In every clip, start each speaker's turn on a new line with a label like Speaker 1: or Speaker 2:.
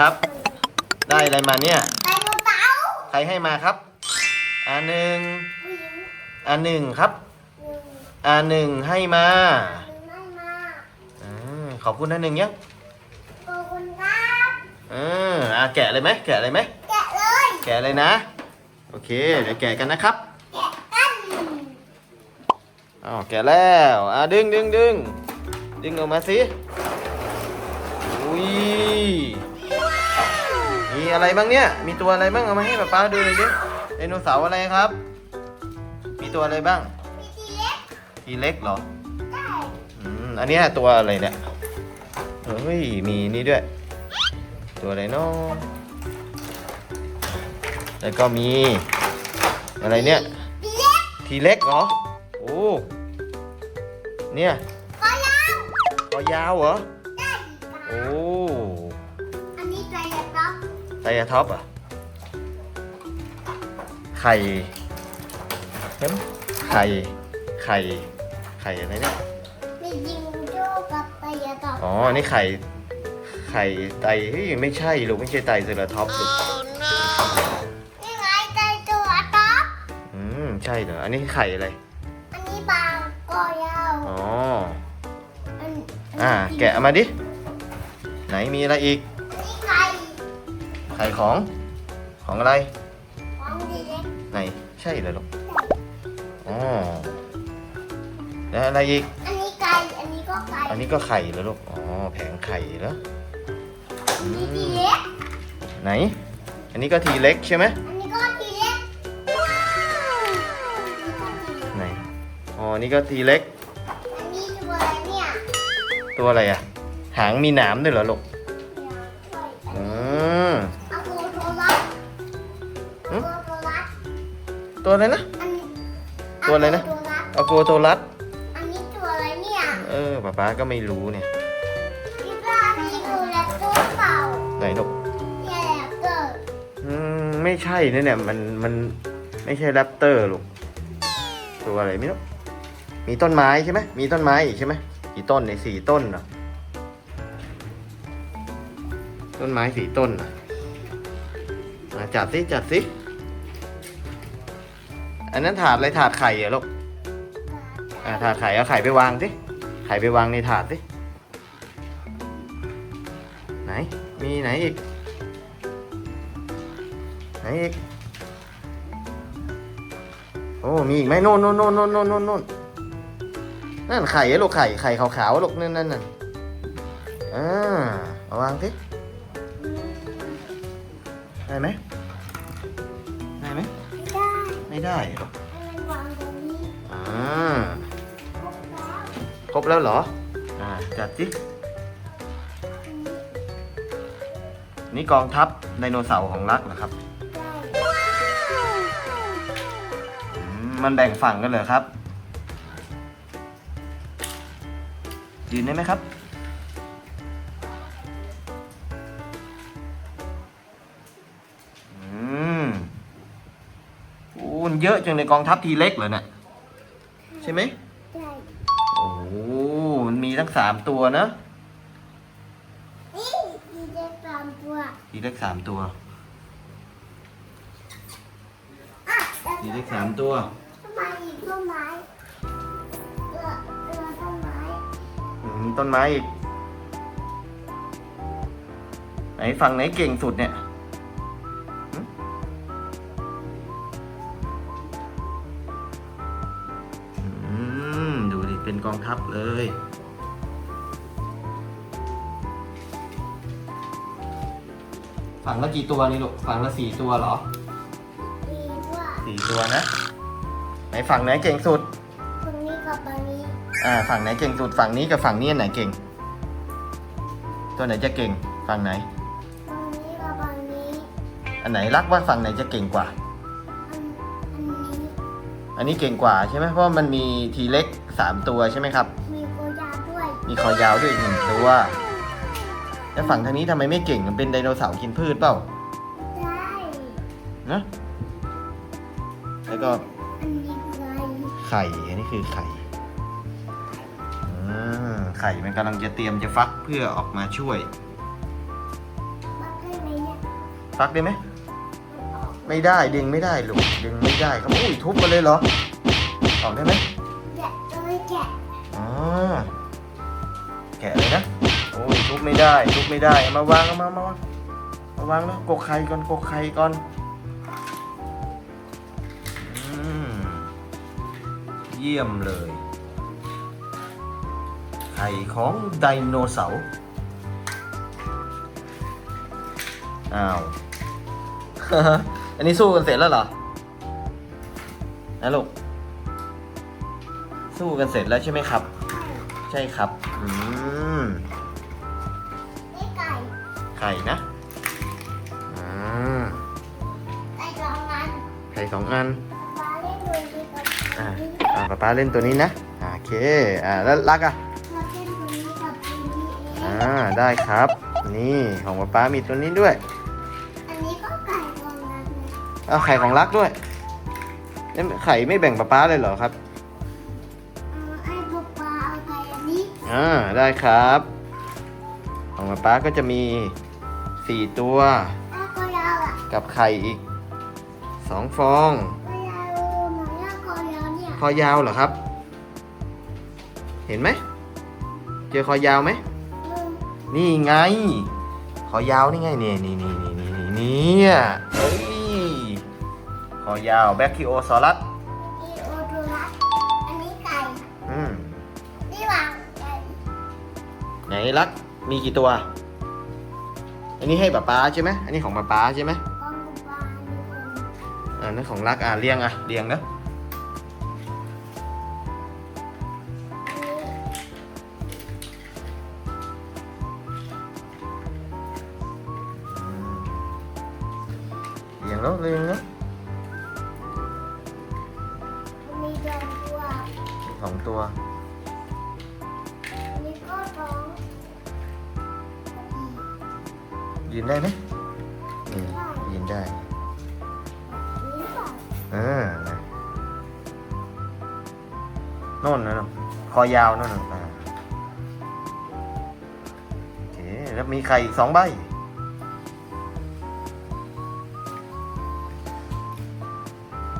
Speaker 1: ครับ ได้อะไรมาเนี่ย
Speaker 2: ไดโนเสาร์
Speaker 1: ใครให้มาครับ อันหนึ่ง
Speaker 2: ผู้หญิง
Speaker 1: อันหนึ่งครับ
Speaker 2: หนึ่ง
Speaker 1: อันหนึ่งให้มา
Speaker 2: หนึ่งไม่มา
Speaker 1: อืมขอบคุณอันหนึ่งยัง
Speaker 2: ขอบคุณครับ
Speaker 1: เอออะแกะเลยไหมแกะเลยไหม
Speaker 2: แกะเลย
Speaker 1: แกะเลยนะ โอเค เดี๋ยวแกะกันนะครับ
Speaker 2: แกะกัน
Speaker 1: อ๋อแกะแล้วอะดึงดึงดึงดึงออกมาสิอุ้ย มีอะไรบ้างเนี่ย มีตัวอะไรบ้างเอามาให้ป๊าป๊าดูเลยดิไดโนเสาร์อะไรครับ มีตัวอะไรบ้าง
Speaker 2: มีทีเล็ก
Speaker 1: ทีเล็กเหรอ
Speaker 2: ได้
Speaker 1: อืมอันเนี้ยตัวอะไรเนี่ยเฮ้ย มีนี่ด้วย ตัวอะไรเนาะแล้วก็มี อะไรเนี่ย
Speaker 2: ทีเล็ก
Speaker 1: ทีเล็กเหรอ โอ้ เนี่ย
Speaker 2: ก็ยาว
Speaker 1: คอยาวเหรอ
Speaker 2: ได้
Speaker 1: โอ้
Speaker 2: อั
Speaker 1: ไทยท็อปอะไข่เห็นไข่ ไข่ ไข่อะไรเนี่ย
Speaker 2: มียิงโจ้กับใจเย็นครับ
Speaker 1: อ๋อ นี่ไข่ ไข่ไตเฮ้ยไม่ใช่ลูกไม่ใช่ไตเซราท็อปลูก
Speaker 2: นี่ไงใจตัวท็อป
Speaker 1: อืม ใช่เหรอ อันนี้ไข่อะไร
Speaker 2: อันนี้บางก็ยาว
Speaker 1: อ๋อ
Speaker 2: อัน
Speaker 1: อ่า แกะเอามาดิ ไหนมีอะไรอีก
Speaker 2: อันนี้ไข่
Speaker 1: ไข่ของ ของอะไร
Speaker 2: ของทีเล็ก
Speaker 1: ไหน ใช่เหรอลูกอ๋อแล้วอะไรอีก
Speaker 2: อันนี้ไก่ อันนี้ก็ไก่
Speaker 1: อันนี้ก็ไข่เหรอลูก อ๋อ แผงไข่เหรออื
Speaker 2: มีที
Speaker 1: ม
Speaker 2: เล็ก
Speaker 1: ไหน อันนี้ก็ทีเล็กใช่ไหม
Speaker 2: อันนี้ก็ทีเล็ก ว้าวอันนี้ก็ทีเล็ก
Speaker 1: ไหน อ๋อ นี่ก็ทีเล็ก
Speaker 2: อันนี้ตัวอะไรเนี่ย
Speaker 1: ตัวอะไรอะหางมีหนามด้วยเหรอลูก
Speaker 2: อะ
Speaker 1: ไรนะ
Speaker 2: อันนี้
Speaker 1: ตัวอะไรนะ
Speaker 2: โกโทรัส
Speaker 1: อะโกโทรัส
Speaker 2: อันนี้ตัวอะไรเนี่ย
Speaker 1: เออป๊าป๊าก็ไม่รู้เนี่ย
Speaker 2: คิดว่าอันนี้คือแรปเตอร์เปล่า
Speaker 1: ไหนลูก
Speaker 2: เนี่ยแรปเตอร์
Speaker 1: อืมไม่ใช่นะเนี่ยมันมันไม่ใช่แรปเตอร์ลูกตัวอะไรไม่รู้มีต้นไม้ใช่ไหมมีต้นไม้อีกใช่ไหมกี่ต้นในยสี่ต้นเหรอต้นไม้สี่ต้นเหรอมาจัดสิจัดสิ อันนั้นถาดอะไรถาดไข่เหรอลูกอ่าถาดไข่เอาไข่ไปวางสิไข่ไปวางในถาดสิไหนมีไหนอีกไหนอีกโอ้มีอีกไหมโน่นโน่นโน่นโน่นโน่นโน่นโน่นนั่นไข่อะลูกไข่ไข่ขาวๆอะลูกนั่นนั่นนั่นอ่าเอาวางสิได้ไหมได้ไหม
Speaker 2: ไม่ได้
Speaker 1: ไม่ได้หรอก
Speaker 2: ให้มันวางตรงนี้
Speaker 1: อ่า
Speaker 2: ครบแล้ว
Speaker 1: ครบแล้วเหรอ อ่าจัดสิ นี่กองทัพไดโนเสาร์ของรักเหรอครับ
Speaker 2: ได้
Speaker 1: อืมมันแบ่งฝั่งกันเหรอครับ ยืนได้ไหมครับ เยอะจังในกองทัพทีเล็กเหรอเนี่ยใช่ไหม
Speaker 2: ได้
Speaker 1: โอ้โหมันมีทั้งสามตัวนะ
Speaker 2: นี่มีเด็กสามตัว
Speaker 1: ทีเล็กสามตัว
Speaker 2: อะ
Speaker 1: ทีเล็กสามตัว
Speaker 2: ทำไมอีกต้นไม้เออเออต้นไม้
Speaker 1: อืมมีต้นไม้อีก ไหนฝั่งไหนเก่งสุดเนี่ย เป็นกองทัพเลย ฝั่งละกี่ตัวนี่ลูกฝั่งละสี่ตัวเหรอ
Speaker 2: ดีด้วย
Speaker 1: สี่ตัวนะ ไหนฝั่งไหนเก่งสุด
Speaker 2: ตรงนี้กับตรงนี้
Speaker 1: อ่า ฝั่งไหนเก่งสุด ฝั่งนี้กับฝั่งนี้อันไหนเก่ง ตัวไหนจะเก่ง ฝั่งไหน
Speaker 2: ตรงนี้กับตรงนี้
Speaker 1: อันไหนรักว่าฝั่งไหนจะเก่งกว่า
Speaker 2: อันอันนี้
Speaker 1: อันนี้เก่งกว่าใช่ไหมเพราะมันมีทีเล็ก สามตัวใช่ไหมครับ
Speaker 2: มีโกยาด้วย
Speaker 1: มีคอยาวด้วยอีกหนึ่งตัวแล้วฝั่งทางนี้ทำไมไม่เก่งมันเป็นไดโนเสาร์กินพืชเปล่า
Speaker 2: ได้
Speaker 1: นะแล้วก็
Speaker 2: อันนี้คืออะไร
Speaker 1: ไข่อันนี้คือไข่อ่าไข่มันกำลังจะเตรียมจะฟักเพื่อออกมาช่วย
Speaker 2: บักเก็
Speaker 1: ฟักได้ไหมไม่ได้ดึงไม่ได้ลูกดึงไม่ได้ครับอุ้ยทุบมาเลยเหรอออกได้ไหม
Speaker 2: แกะ
Speaker 1: อ๋อแกะเลยนะ โอ้ยทุบไม่ได้ ทุบไม่ได้เอามาวางเอามามาวางมาวางแล้วกกไข่ก่อนกกไข่ก่อนอืมเยี่ยมเลย ไข่ของไดโนเสาร์อ้าว อันนี้สู้กันเสร็จแล้วเหรอนะลูก สู้กันเสร็จแล้วใช่ไหมครับ ใช่ครับ อืม
Speaker 2: นี่ไก่
Speaker 1: ไข่นะอ่า
Speaker 2: ไก่สองอัน
Speaker 1: ไข่สองอัน
Speaker 2: ปลาเล่นด้วยดีกับ
Speaker 1: อ่า
Speaker 2: นี้
Speaker 1: อ่าป๊าป๊าเล่นตัวนี้นะอ่าโอเคอ่าแล้วรักอะ
Speaker 2: มาเล่นตัวนี้กับตัวนี้เอ
Speaker 1: อ่างได้ครับ นี่ของป๊าป๊ามีตัวนี้ด้วย
Speaker 2: อันนี้ก็ไก่ของนักนะ
Speaker 1: เอาไข่ของรักด้วยเอ๊ะไข่ไม่แบ่งป๊าป๊าเลยเหรอครับ
Speaker 2: อ่าได้
Speaker 1: ครับของป๊าป๊าก็จะมีสี่ตัว
Speaker 2: แล้วก็ยาวอะ
Speaker 1: กับไข่อีกสองฟอง
Speaker 2: ก็ยาวหนูอยากคอยาวเนี่ย
Speaker 1: คอยาวเหรอครับ เห็นไหม เจอคอยาวไหม
Speaker 2: อืม
Speaker 1: นี่ไง คอยาวนี่ไงเนี่ยนี่นี่นี่นี่นี่เนี่ยเฮ้ย คอยาวแบคคิโอซอรัส
Speaker 2: ไห
Speaker 1: นรักมีกี่ตัว อันนี้ให้ป๊าป๊าใช่ไหมอันนี้ของป๊าป๊าใช่ไหม
Speaker 2: กองปลาดูคน
Speaker 1: อ่านั่นของรักอ่าเรียงอะเรียงนะอืมเรียงแล้วเรียงแล้ว
Speaker 2: มีดองตัว
Speaker 1: สองตัว ยืนได้ไหมอืมยืนได้
Speaker 2: นี่สอง
Speaker 1: เออนะโน่นนะเนอะคอยาวโน่นน่ะอ่าโอเคแล้วมีไข่อีกสองใบ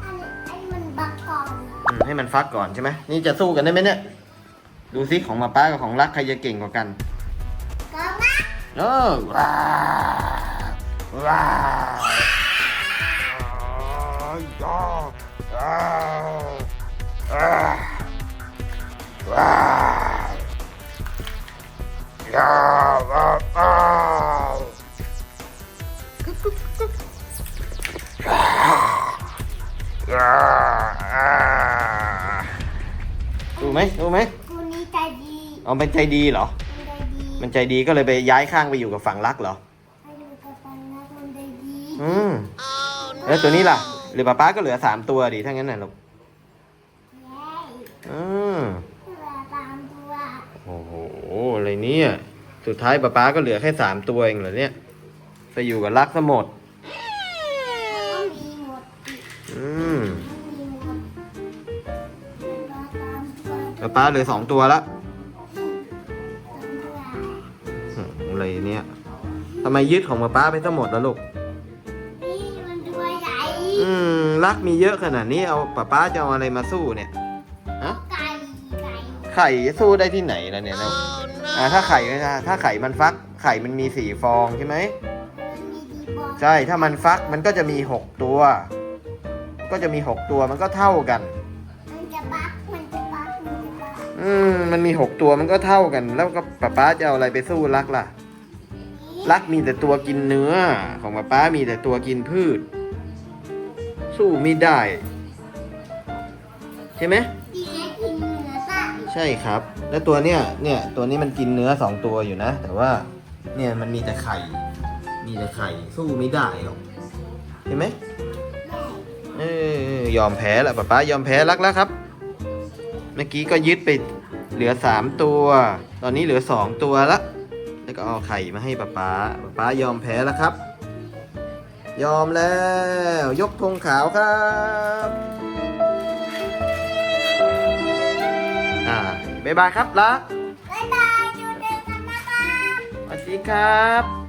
Speaker 2: อันนี้ไอ้มันบักก่อน
Speaker 1: อืมให้มันฟักก่อนใช่ไหมนี่จะสู้กันได้ไหมเนี่ย ดูซิของมาป้ากับของรักใครจะเก่งกว่ากัน
Speaker 2: กอง นะ
Speaker 1: เออว้าวว้าวว้าวว้าวว้า มดูไหม
Speaker 2: กูนี้ใจดี
Speaker 1: เอาเป็นใจดีเหรอ
Speaker 2: มันใจดี
Speaker 1: มันใจดีก็เลยไปย้ายข้างไปอยู่กับฝั่งรักเหรอ
Speaker 2: ให้ดูกับปันนะมันใจดี
Speaker 1: อืมแล้วตัวนี้ล่ะ หรือป้าป้าก็เหลือสามตัวดิถ้างั้นน่ะลูก
Speaker 2: เย้
Speaker 1: อืม
Speaker 2: เหลือตามตัว
Speaker 1: โอ้โหอะไรเนี่ยสุดท้ายป้าป้าก็เหลือแค่สามตัวเองเหรอเนี่ยไปอยู่กับรักซะหมด
Speaker 2: ก็มีหมดอีก
Speaker 1: อืม
Speaker 2: มีหมดเหลือตามตัว
Speaker 1: ป้าป้าเหลือสองตัวละ
Speaker 2: ตามตัว
Speaker 1: ทำไมยึดของป้าป้าไปซะหมดแล้วลูก
Speaker 2: นี่มันตัวใหญ่
Speaker 1: อืม รักมีเยอะขนาดนี้เอาป้าป้าจะเอาอะไรมาสู้เนี่ย ฮะ
Speaker 2: ไก่ไก่
Speaker 1: ไข่สู้ได้ที่ไหนล่ะเนี่ยนะอ่าถ้าไข่ไม่ได้ถ้าไข่มันฟัก ไข่มันมีสี่ฟองใช่ไหม
Speaker 2: มันมีดีบอล
Speaker 1: ใช่ ถ้ามันฟักมันก็จะมีหกตัว ก็จะมีหกตัวมันก็เท่ากัน
Speaker 2: มันจะบักมันจะบักมันจะบัก
Speaker 1: อืม มันมีหกตัวมันก็เท่ากัน แล้วก็ป๊าป๊าจะเอาอะไรไปสู้รักล่ะ รักมีแต่ตัวกินเนื้อ ของป๊าป๊ามีแต่ตัวกินพืช สู้ไม่ได้ ใช่ไหม
Speaker 2: ดีแค่กินเนื้อสัตว์
Speaker 1: ใช่ครับ แล้วตัวเนี้ยเนี่ยตัวนี้มันกินเนื้อสองตัวอยู่นะ แต่ว่าเนี่ยมันมีแต่ไข่ มีแต่ไข่ สู้ไม่ได้หรอกเห็นไหมเออยอมแพ้แล้วป๊าป๊ายอมแพ้รักแล้วครับ เมื่อกี้ก็ยึดไปเหลือสามตัว ตอนนี้เหลือสองตัวละ แล้วก็เอาไข่มาให้ป๊าป๊าป๊าป๊ายอมแพ้แล้วครับ ยอมแล้ว ยกธงขาวครับอ่าบ๊ายบายครับรัก
Speaker 2: บ๊ายบายดูเด็กกันนะครับ
Speaker 1: สวัสดีครับ